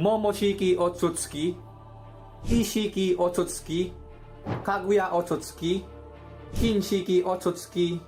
Momoshiki Otsutsuki, Ishiki Otsutsuki, Kaguya Otsutsuki, Kinshiki Otsutsuki,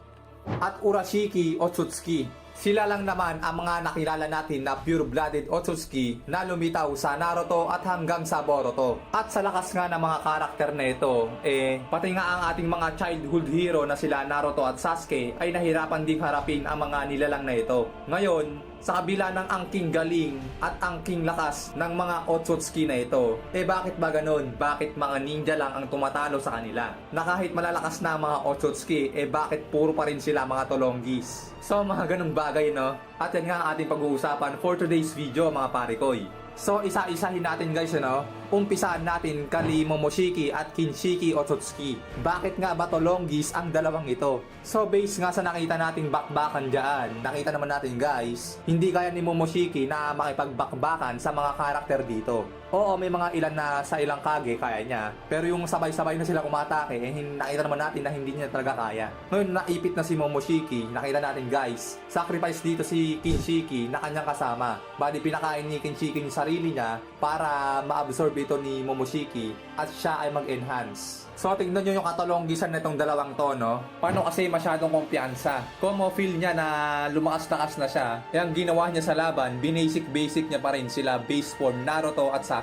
at Urashiki Otsutsuki. Sila lang naman ang mga nakilala natin na pure-blooded Otsutsuki na lumitaw sa Naruto at hanggang sa Boruto. At sa lakas nga ng mga karakter na ito, eh, pati nga ang ating mga childhood hero na sila Naruto at Sasuke ay nahirapan ding harapin ang mga nilalang na ito. Ngayon, sa kabila ng angking galing at angking lakas ng mga Otsutsuki na ito. Eh bakit ba ganun? Bakit mga ninja lang ang tumatalo sa kanila? Na kahit malalakas na mga Otsutsuki, eh bakit puro pa rin sila mga tolonggis? So mga ganung bagay no? At yan nga ang ating pag-uusapan for today's video mga parikoy. So isa-isahin natin guys ano? Umpisaan natin kali Momoshiki at Kinshiki Otsutsuki. Bakit nga ba tolonggis ang dalawang ito? So based nga sa nakita nating bakbakan dyan, nakita naman natin guys, hindi kaya ni Momoshiki na makipagbakbakan sa mga karakter dito. Oo, may mga ilan na sa ilang kage kaya niya. Pero yung sabay-sabay na sila kumatake, eh, nakita naman natin na hindi niya talaga kaya. Ngayon, naipit na si Momoshiki, nakita natin guys, sacrifice dito si Kinshiki na kanyang kasama. Bali, pinakain ni Kinshiki yung sarili niya para ma-absorb ito ni Momoshiki at siya ay mag-enhance. So, tingnan nyo yung katalonggisan na itong dalawang to, no? Paano kasi masyadong kumpiyansa? Kung mo feel niya na lumakas-lakas na siya, yung ginawa niya sa laban, binasic-basic niya pa rin sila base form Naruto at Sasuke.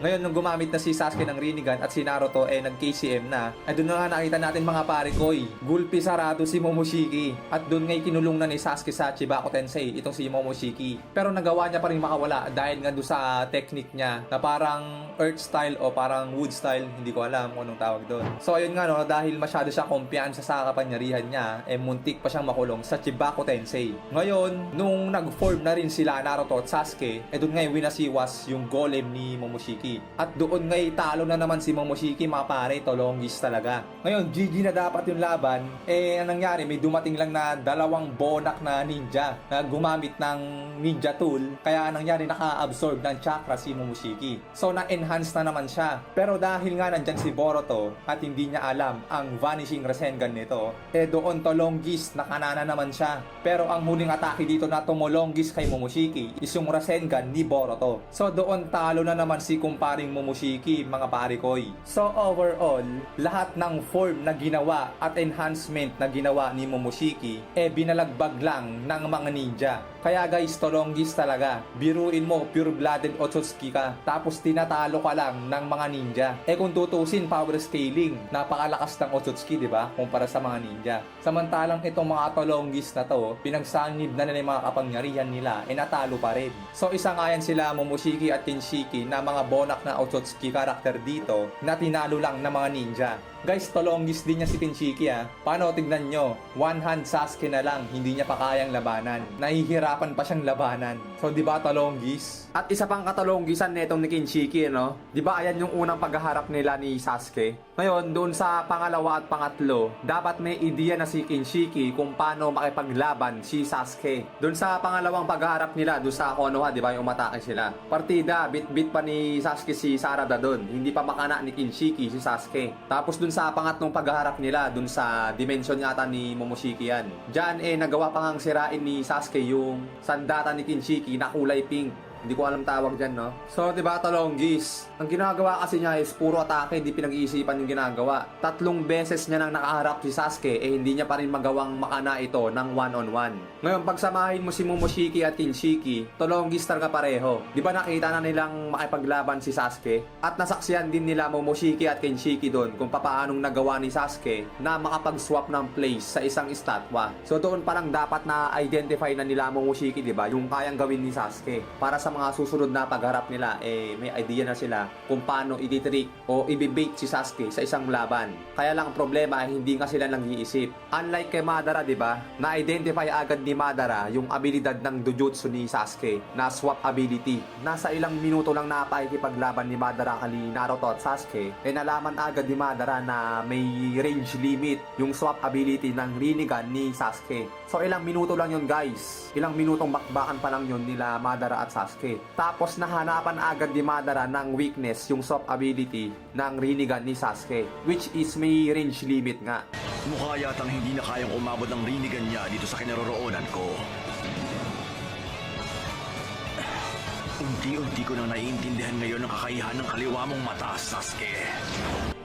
Ngayon, nung gumamit na si Sasuke ng Rinnegan at si Naruto eh nag-KCM na, ay doon na nga nakita natin mga pare koy, gulpi sarado si Momoshiki. At doon ngay kinulong na ni Sasuke sa Chibaku Tensei, itong si Momoshiki. Pero nagawa niya pa rin makawala dahil nga doon sa technique niya na parang earth style o parang wood style, hindi ko alam kung anong tawag doon. So ayun nga no, dahil masyado siya kumpiyansa sa kapangyarihan niya, eh muntik pa siyang makulong sa Chibaku Tensei. Ngayon, nung nag-form na rin sila Naruto at Sasuke, eh doon ngay winasiwas yung golem ni Momoshiki. At doon ngay talo na naman si Momoshiki mga pare, tolonggis talaga. Ngayon, GG na dapat yung laban, eh anong nangyari, may dumating lang na dalawang bonak na ninja na gumamit ng ninja tool, kaya anong nangyari, naka-absorb ng chakra si Momoshiki. So na-enhance na naman siya. Pero dahil nga nandyan si Boruto at hindi niya alam ang vanishing Rasengan nito, eh doon tolonggis nakanana naman siya. Pero ang huling atake dito na tumulonggis kay Momoshiki is yung Rasengan ni Boruto. So doon talo na naman si kumparing Momoshiki mga parikoy. So overall, lahat ng form na ginawa at enhancement na ginawa ni Momoshiki eh binalagbag lang ng mga ninja. Kaya guys, tolonggis talaga. Biruin mo, pure-blooded Otsutsuki ka. Tapos tinatalo ka lang ng mga ninja. Eh kung tutusin, power scaling. Napakalakas ng Otsutsuki, di ba? Kumpara sa mga ninja. Samantalang itong mga tolonggis na to, pinagsanib na nila yung mga kapangyarihan nila, eh natalo pa rin. So isa nga sila Momoshiki at Kinshiki na mga bonak na Otsutsuki karakter dito na tinalo lang ng mga ninja. Guys, tolonggis din niya si Kinshiki ah. Paano tignan nyo? One hand Sasuke na lang, hindi niya pa kayang labanan. Nahihirapan pa siyang labanan. So, di ba tolonggis? At isa pang katalonggisan nitong ni Kinshiki, no? Di ba ayan yung unang paghaharap nila ni Sasuke? Ngayon, doon sa pangalawa at pangatlo, dapat may ideya na si Kinshiki kung paano makipaglaban si Sasuke. Doon sa pangalawang paghaharap nila, doon sa Konoha, di ba, yung umatake sila. Partida, bit-bit pa ni Sasuke si Sarada doon. Hindi pa makana ni Kinshiki si Sasuke. Tapos doon sa pangatlong paghaharap nila, doon sa dimension yata ni Momoshiki yan. Diyan, eh, nagawa pa ngang sirain ni Sasuke yung sandata ni Kinshiki na kulay pink. Hindi ko alam tawag dyan, no? So, di ba, Talonggis? Ang ginagawa kasi niya is puro atake, hindi pinag-iisipan yung ginagawa. Tatlong beses niya nang nakaharap si Sasuke, eh hindi niya pa rin magawang makana ito ng one-on-one. Ngayon, pagsamahin mo si Momoshiki at Kinshiki, Talonggis talaga pareho. Di ba nakita na nilang makipaglaban si Sasuke? At nasaksiyan din nila Momoshiki at Kinshiki doon kung papaanong nagawa ni Sasuke na makapag-swap ng place sa isang estatwa. So, doon pa lang dapat na identify na nila Momoshiki, di ba? Yung kayang gawin ni Sasuke. Para sa mga susunod na pagharap nila, eh, may idea na sila kung paano ititrick o ibibait si Sasuke sa isang laban. Kaya lang ang problema ay hindi nga sila nag-iisip. Unlike kay Madara, di ba? Na-identify agad ni Madara yung abilidad ng Jujutsu ni Sasuke na swap ability. Nasa ilang minuto lang napakikipaglaban ni Madara kali Naruto at Sasuke, eh nalaman agad ni Madara na may range limit yung swap ability ng Rinnegan ni Sasuke. So ilang minuto lang yun guys. Ilang minutong bakbakan pa lang yun nila Madara at Sasuke. Tapos nahanapan agad ni Madara ng weakness yung swap ability ng Rinnegan ni Sasuke. Which is may range limit nga. Mukha yatang hindi na kayang umabot ng rinigan niya dito sa kinaroroonan ko. Unti-unti ko nang naiintindihan ngayon ang kakayahan ng kaliwa mong mata, Sasuke.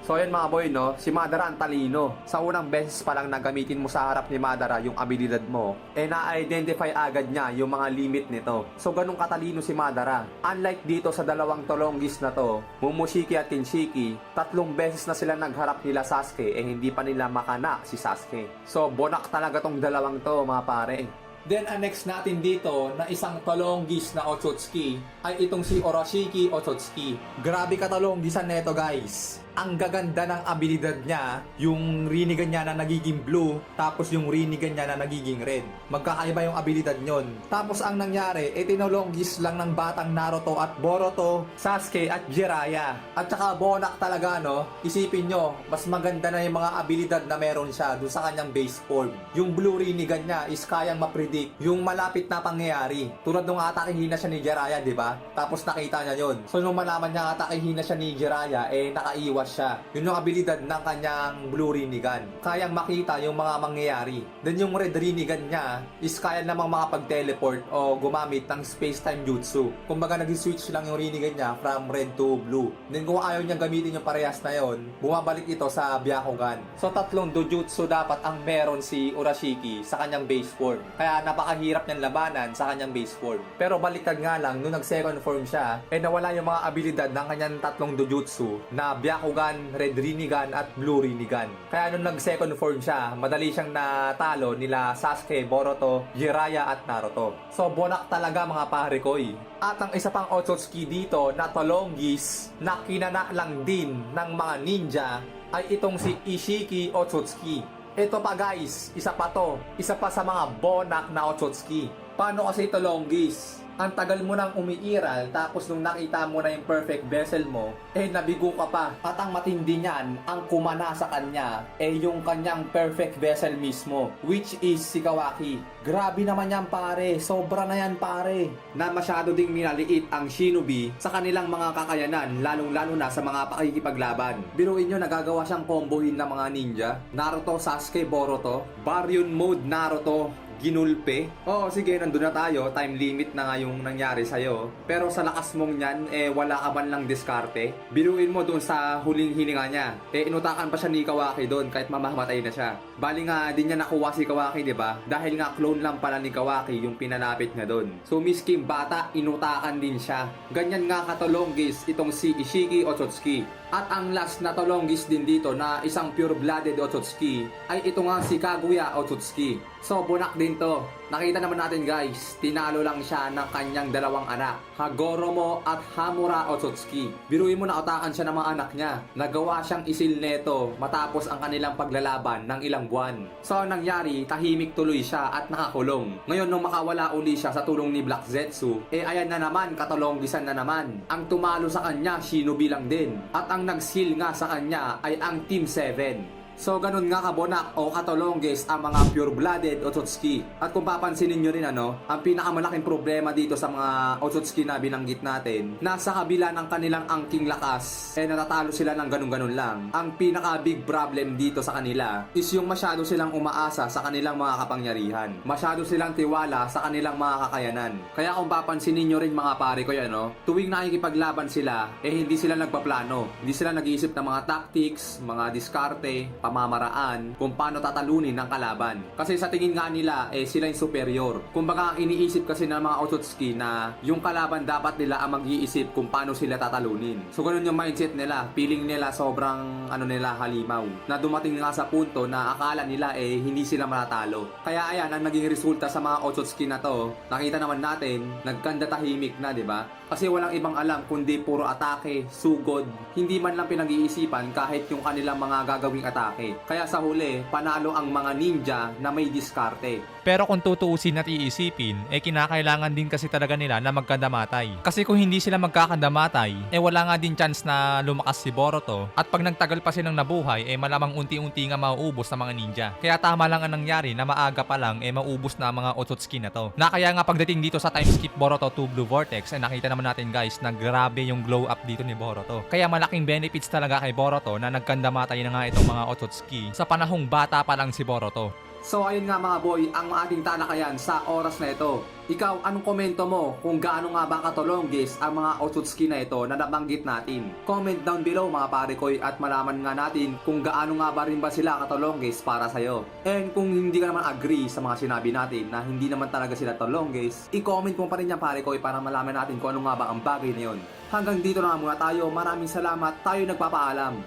So yun mga boy no, si Madara ang talino. Sa unang beses pa lang na gamitin mo sa harap ni Madara yung abilidad mo, eh na-identify agad niya yung mga limit nito. So ganun katalino si Madara. Unlike dito sa dalawang tolonggis na to, Momoshiki at Kinshiki, tatlong beses na sila nagharap nila Sasuke eh hindi pa nila makana si Sasuke. So bonak talaga tong dalawang to mga pare. Then ang next natin dito na isang talonggis na Otsutsuki ay itong si Oroshiki Otsutsuki. Grabe katalonggisan neto guys. Ang gaganda ng abilidad niya, yung rinigan niya na nagiging blue, tapos yung rinigan niya na nagiging red. Magkakaiba yung abilidad nyon. Tapos ang nangyari, e tinulonggis lang ng batang Naruto at Boruto, Sasuke at Jiraiya. At saka bonak talaga no, isipin nyo, mas maganda na yung mga abilidad na meron siya doon sa kanyang base form. Yung blue rinigan niya is kayang mapredict yung malapit na pangyayari. Tulad nung atake hina siya ni Jiraiya, di ba? Tapos nakita niya yon. So nung malaman niya atake hina siya ni Jiraiya, eh nakaiwas siya. Yun yung abilidad ng kanyang blue rinigan. Kayang makita yung mga mangyayari. Then yung red rinigan niya is kaya namang makapag-teleport o gumamit ng space-time jutsu. Kumbaga nag-switch lang yung rinigan niya from red to blue. Then kung ayaw niyang gamitin yung parehas na yon, bumabalik ito sa Byakugan. So tatlong dojutsu dapat ang meron si Urashiki sa kanyang base form. Kaya napakahirap niyang labanan sa kanyang base form. Pero baliktad nga lang, nung nag-second form siya, eh nawala yung mga abilidad ng kanyang tatlong dojutsu na Byakugan, Red Rinnegan at Blue Rinnegan. Kaya nung nag-second form siya, madali siyang natalo nila Sasuke, Boruto, Jiraiya at Naruto. So bonak talaga mga pare ko eh. At ang isa pang Otsutsuki dito na Tolonggis na kinana lang din ng mga ninja ay itong si Ishiki Otsutsuki. Ito pa guys, isa pa to. Isa pa sa mga bonak na Otsutsuki. Paano kasi ito longgis? Ang tagal mo nang umiiral tapos nung nakita mo na yung perfect vessel mo, eh nabigo ka pa. At ang matindi niyan, ang kumana sa kanya, eh yung kanyang perfect vessel mismo, which is si Kawaki. Grabe naman yan pare, sobra na yan pare. Na masyado ding minaliit ang shinobi sa kanilang mga kakayanan, lalong-lalo na sa mga pakikipaglaban. Biruin nyo, nagagawa siyang kombohin ng mga ninja. Naruto, Sasuke, Boruto, Baryon Mode Naruto, ginulpe. Oo, sige, nandun na tayo. Time limit na nga yung nangyari sa'yo. Pero sa lakas mong yan, eh, wala ka man lang diskarte. Biruin mo doon sa huling hininga niya. Eh, inutakan pa siya ni Kawaki doon kahit mamamatay na siya. Bali nga, din niya nakuha si Kawaki, di ba? Dahil nga clone lang pala ni Kawaki yung pinalapit niya doon. So, miskim bata, inutakan din siya. Ganyan nga katolonggis itong si Ishiki Otsutsuki. At ang last na tolonggis din dito na isang pure-blooded Otsutsuki ay ito nga si Kaguya Otsutsuki. So, bunak din to. Nakita naman natin guys, tinalo lang siya ng kanyang dalawang anak, Hagoromo at Hamura Otsutsuki. Biruin mo na utakan siya ng mga anak niya. Nagawa siyang isil neto matapos ang kanilang paglalaban ng ilang buwan. So, ang nangyari, tahimik tuloy siya at nakakulong. Ngayon, nung makawala uli siya sa tulong ni Black Zetsu, eh ayan na naman, katolonggisan na naman. Ang tumalo sa kanya, shinobi lang din. At ang nag-seal nga sa kanya ay ang Team 7. So ganun nga kabonak o katolonggis ang mga pure-blooded Otsutsuki. At kung papansinin nyo rin ano, ang pinakamalaking problema dito sa mga Otsutsuki na binanggit natin, nasa kabila ng kanilang angking lakas, eh natatalo sila ng ganun-ganun lang. Ang pinaka big problem dito sa kanila is yung masyado silang umaasa sa kanilang mga kapangyarihan. Masyado silang tiwala sa kanilang mga kakayanan. Kaya kung papansinin nyo rin mga pare ko yan, no, tuwing nakikipaglaban sila, eh hindi sila nagpaplano. Hindi sila nag-iisip ng mga tactics, mga diskarte, pamamaraan kung paano tatalunin ng kalaban. Kasi sa tingin nga nila, eh sila yung superior. Kumbaga, iniisip kasi ng mga Otsutsuki na yung kalaban dapat nila ang mag-iisip kung paano sila tatalunin. So, ganun yung mindset nila. Feeling nila sobrang, ano nila, halimaw. Na dumating nga sa punto na akala nila, eh, hindi sila matatalo. Kaya ayan, ang naging resulta sa mga Otsutsuki na to, nakita naman natin, nagkanda tahimik na, di ba? Kasi walang ibang alam kundi puro atake, sugod, hindi man lang pinag-iisipan kahit yung kanilang mga gagawing atake. Kaya sa huli, panalo ang mga ninja na may diskarte. Pero kung tutuusin at iisipin, eh kinakailangan din kasi talaga nila na magkandamatay. Kasi kung hindi sila magkakandamatay, eh wala nga din chance na lumakas si Boruto. At pag nagtagal pa silang nabuhay, eh malamang unti-unti nga mauubos ng mga ninja. Kaya tama lang ang nangyari na maaga pa lang, eh maubos na mga Otsutsuki na to. Na kaya nga pagdating dito sa time skip Boruto to Blue Vortex, eh nakita naman natin guys na grabe yung glow up dito ni Boruto. Kaya malaking benefits talaga kay Boruto na nagkandamatay na nga itong mga Otsutsuki sa panahong bata pa lang si Boruto. So ayun nga mga boy, ang ating talakayan sa oras na ito. Ikaw, anong komento mo kung gaano nga ba katulonggis ang mga Otsutsuki na ito na nabanggit natin? Comment down below mga pare koy at malaman nga natin kung gaano nga ba rin ba sila katulonggis para sa'yo. And kung hindi ka naman agree sa mga sinabi natin na hindi naman talaga sila tulonggis, i-comment mo pa rin yan pare koy para malaman natin kung ano nga ba ang bagay na yun. Hanggang dito na muna tayo. Maraming salamat. Tayo nagpapaalam.